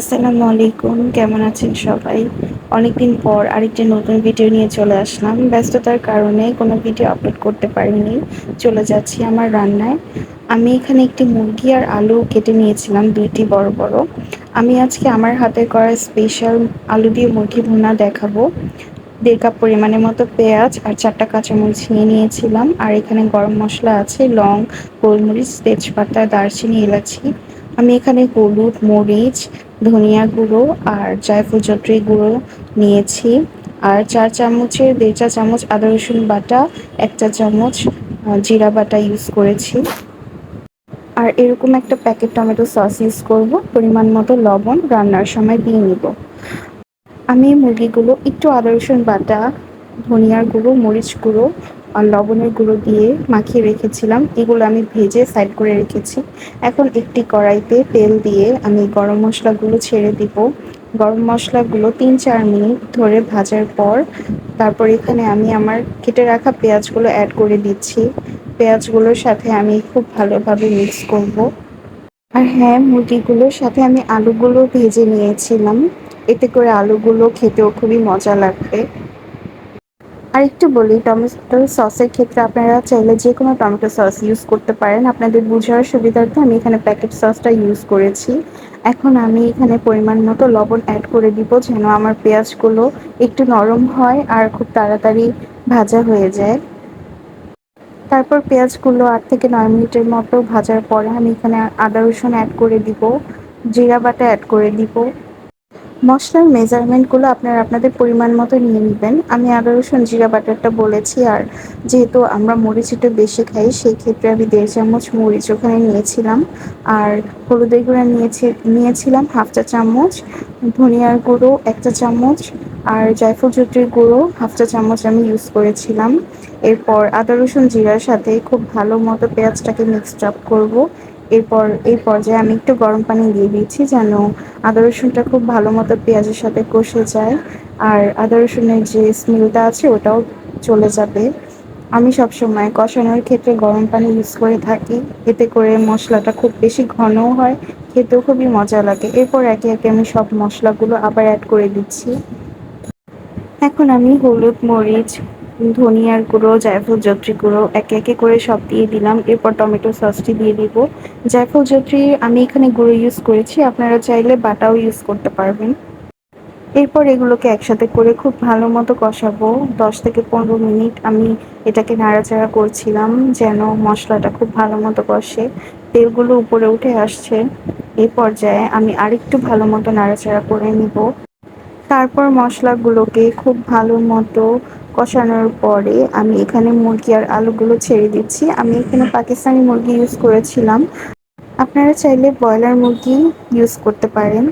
আসসালামু আলাইকুম, কেমন আছেন সবাই? অনেকদিন পর আরেকটি নতুন ভিডিও নিয়ে চলে আসলাম। ব্যস্ততার কারণে কোনো ভিডিও আপলোড করতে পারিনি, চলে যাচ্ছি আমার রান্নায়। আমি এখানে একটি মুরগি আর আলু কেটে নিয়েছিলাম, দুইটি বড় বড়। আমি আজকে আমার হাতে করা স্পেশাল আলু দিয়ে মুরগি ভুনা দেখাবো। দেড় কাপ পরিমাণের মতো পেঁয়াজ আর চারটা কাঁচামরিচ নিয়ে নিয়েছিলাম। আর এখানে গরম মশলা আছে, লং, গোলমরিচ, তেজপাতা, দারচিনি, এলাচি। আমি এখানে হলুদ, মরিচ, ধনিয়া গুঁড়ো আর জায়ফল জত্রী গুঁড়ো নিয়েছি। আর চার চামচের দেড় চা চামচ আদা রসুন বাটা, এক চা চামচ জিরা বাটা ইউজ করেছি। আর এরকম একটা প্যাকেট টমেটো সস ইউজ করব। পরিমাণ মতো লবণ রান্নার সময় দিয়ে নিব। আমি মুরগিগুলো একটু আদা রসুন বাটা ধনিয়ার গুঁড়ো, মরিচ গুঁড়ো আর লবণের গুঁড়ো দিয়ে মাখিয়ে রেখেছিলাম। এগুলো আমি ভেজে সাইড করে রেখেছি। এখন একটি কড়াইতে তেল দিয়ে আমি গরম মশলাগুলো ছেড়ে দিব। গরম মশলাগুলো তিন চার মিনিট ধরে ভাজার পর তারপর এখানে আমি আমার কেটে রাখা পেঁয়াজগুলো অ্যাড করে দিচ্ছি। পেঁয়াজগুলোর সাথে আমি খুব ভালোভাবে মিক্স করব। আর হ্যাঁ মুরগিগুলোর সাথে আমি আলুগুলো ভেজে নিয়েছিলাম। এতে করে আলুগুলো খেতেও খুবই মজা লাগবে। আর একটু বলি, টমেটো সসের ক্ষেত্রে আপনারা চাইলে যে কোনো টমেটো সস ইউজ করতে পারেন। আপনাদের বোঝার সুবিধার্থে আমি এখানে প্যাকেট সসটা ইউজ করেছি। এখন আমি এখানে পরিমাণ মতো লবণ অ্যাড করে দিব যেন আমার পেঁয়াজগুলো একটু নরম হয় আর খুব তাড়াতাড়ি ভাজা হয়ে যায়। তারপর পেঁয়াজগুলো আট থেকে নয় মিনিটের মতো ভাজার পরে আমি এখানে আদা রসুন অ্যাড করে দিব, জিরা বাটা অ্যাড করে দিব। মশলার মেজারমেন্টগুলো আপনারা আপনাদের পরিমাণ মতো নিয়ে নেবেন। আমি আদা রসুন জিরা বাটারটা বলেছি আর যেহেতু আমরা মরিচ একটু বেশি খাই সেই ক্ষেত্রে আমি দেড় চামচ মরিচ ওখানে নিয়েছিলাম। আর হলুদের গুঁড়া নিয়েছি, নিয়েছিলাম হাফ চা চামচ, ধনিয়ার গুঁড়ো একটা চামচ, আর জায়ফল জুটির গুঁড়ো হাফ চা চামচ আমি ইউজ করেছিলাম। এরপর আদা রসুন জিরার সাথে খুব ভালো মতো পেঁয়াজটাকে মিক্সড আপ করব। এরপর, এই পর্যায়ে আমি একটু গরম পানি দিয়ে দিয়েছি যেন আদা রসুনটা খুব ভালো মতো পেঁয়াজের সাথে কষে যায়। আর আদা রসুনের যে স্মেলটা আছে ওটাও চলে যাবে। আমি সবসময় কষানোর ক্ষেত্রে গরম পানি ইউজ করে থাকি। এতে করে মশলাটা খুব বেশি ঘনও হয়, খেতেও খুবই মজা লাগে। এরপর একে একে আমি সব মশলাগুলো আবার অ্যাড করে দিচ্ছি। এখন আমি হলুদ, মরিচ ধনিয়ার গুঁড়ো, জায়ফল জত্রি গুঁড়ো, একে একে করে সব দিয়ে দিলাম। এরপর টমেটো সসটি দিয়ে দিব। জায়ফল জত্রি আমি এখানে গুঁড়ো ইউজ করেছি। আপনারা চাইলে বাটাও ইউজ করতে পারবেন। এরপর এগুলোকে একসাথে করে খুব ভালো মতো কষাবো। দশ থেকে পনেরো মিনিট আমি এটাকে নাড়াচাড়া করছিলাম যেন মশলাটা খুব ভালো মতো কষে। তেলগুলো উপরে উঠে আসছে। এই পর্যায়ে আমি আরেকটু ভালো মতো নাড়াচাড়া করে নিব। তারপর মশলাগুলোকে খুব ভালো মতো কষানোর পরে আমি এখানে মুরগি আর আলুগুলো ছেড়ে দিচ্ছি। আমি এখানে পাকিস্তানি মুরগি ইউজ করেছিলাম। আপনারা চাইলে ব্রয়লার মুরগি ইউজ করতে পারেন।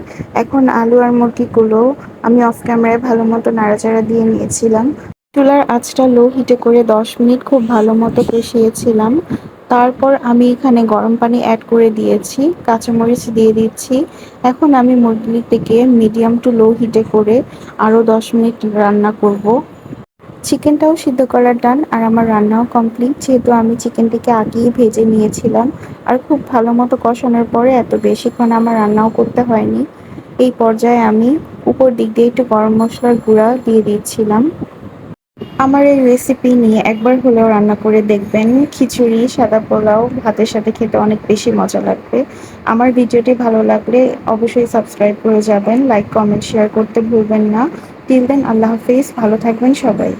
এখন আলু আর মুরগিগুলো আমি অফ ক্যামেরায় ভালো মতো নাড়াচাড়া দিয়ে নিয়েছিলাম। চুলার আঁচটা লো হিটে করে দশ মিনিট খুব ভালো মতো কষিয়েছিলাম। তারপর আমি এখানে গরম পানি অ্যাড করে দিয়েছি, কাঁচামরিচ দিয়ে দিচ্ছি। এখন আমি মুরগিটিকে মিডিয়াম টু লো হিটে করে আরও দশ মিনিট রান্না করব। চিকেনটাও সিদ্ধ করার ডান আর আমার রান্নাও কমপ্লিট। যেহেতু আমি চিকেনটিকে আগেই ভেজে নিয়েছিলাম আর খুব ভালো মতো কষানোর পরে এত বেশিক্ষণ আমার রান্নাও করতে হয়নি, এই পর্যায়ে আমি উপর দিক দিয়ে একটু গরম মশলার গুঁড়া দিয়ে দিচ্ছিলাম। আমার এই রেসিপি নিয়ে একবার হলেও রান্না করে দেখবেন। খিচুড়ি, সাদা পোলাও, ভাতের সাথে খেতে অনেক বেশি মজা লাগবে। আমার ভিডিওটি ভালো লাগলে অবশ্যই সাবস্ক্রাইব করে যাবেন লাইক কমেন্ট শেয়ার করতে ভুলবেন না। টিল দেন আল্লাহ হাফিজ, ভালো থাকবেন সবাই।